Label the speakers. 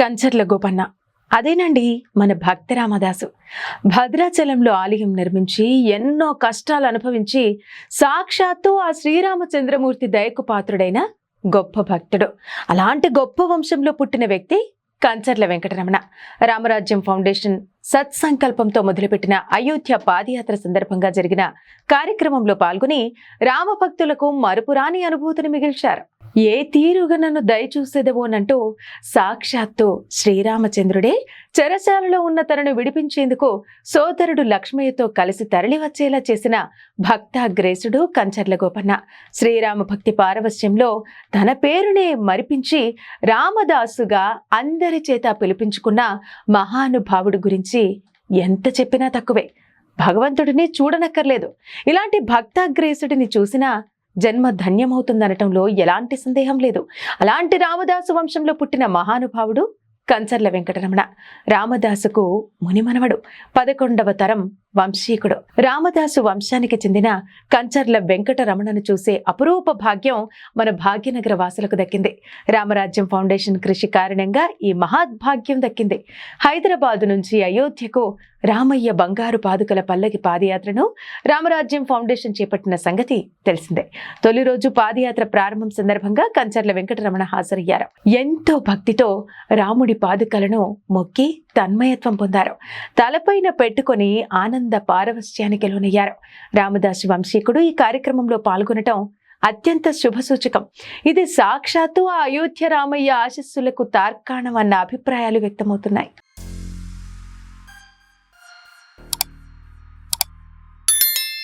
Speaker 1: కంచర్ల గోపన్న. అదేనండి మన భక్త రామదాసు. భద్రాచలంలో ఆలయం నిర్మించి ఎన్నో కష్టాలు అనుభవించి సాక్షాత్తు ఆ శ్రీరామచంద్రమూర్తి దయకు పాత్రుడైన గొప్ప భక్తుడు. అలాంటి గొప్ప వంశంలో పుట్టిన వ్యక్తి కంచర్ల వెంకటరమణ. రామరాజ్యం ఫౌండేషన్ సత్సంకల్పంతో మొదలుపెట్టిన అయోధ్య పాదయాత్ర సందర్భంగా జరిగిన కార్యక్రమంలో పాల్గొని రామభక్తులకు మరుపురాని అనుభూతిని మిగిల్చారు. ఏ తీరుగా నన్ను దయచూసేదవోనంటూ సాక్షాత్తు శ్రీరామచంద్రుడే చెరసాలలో ఉన్న తనను విడిపించేందుకు సోదరుడు లక్ష్మయ్యతో కలిసి తరలివచ్చేలా చేసిన భక్తాగ్రేసుడు కంచర్ల గోపన్న. శ్రీరామ భక్తి పారవస్యంలో తన పేరునే మరిపించి రామదాసుగా అందరి చేత పిలిపించుకున్న మహానుభావుడు గురించి ఎంత చెప్పినా తక్కువే. భగవంతుడిని చూడనక్కర్లేదు. ఇలాంటి భక్తాగ్రేసుడిని చూసినా జన్మ ధన్యమవుతుందనటంలో ఎలాంటి సందేహం లేదు. అలాంటి రామదాసు వంశంలో పుట్టిన మహానుభావుడు కంచర్ల వెంకటరమణ. రామదాసుకు మునిమనవడు. పదకొండవ తరం వంశీకుడు. రామదాసు వంశానికి చెందిన కంచర్ల వెంకటరమణను చూసే అపురూప భాగ్యం మన భాగ్యనగర వాసులకు దక్కింది. రామరాజ్యం ఫౌండేషన్ కృషి కారణంగా ఈ మహాద్భాగ్యం దక్కింది. హైదరాబాదు నుంచి అయోధ్యకు రామయ్య బంగారు పాదుకల పల్లకి పాదయాత్రను రామరాజ్యం ఫౌండేషన్ చేపట్టిన సంగతి తెలిసిందే. తొలి రోజు పాదయాత్ర ప్రారంభం సందర్భంగా కంచర్ల వెంకటరమణ హాజరయ్యారు. ఎంతో భక్తితో రాముడి పాదుకలను మొక్కి తన్మయత్వం పొందారు. తలపైన పెట్టుకొని ఆనంద పారవస్యానికి లోనయ్యారు. రామదాసు వంశీకుడు ఈ కార్యక్రమంలో పాల్గొనటం అత్యంత శుభసూచకం ఇది సాక్షాత్తు ఆ అయోధ్య రామయ్య ఆశస్సులకు తార్కాణం అన్న అభిప్రాయాలు వ్యక్తమవుతున్నాయి.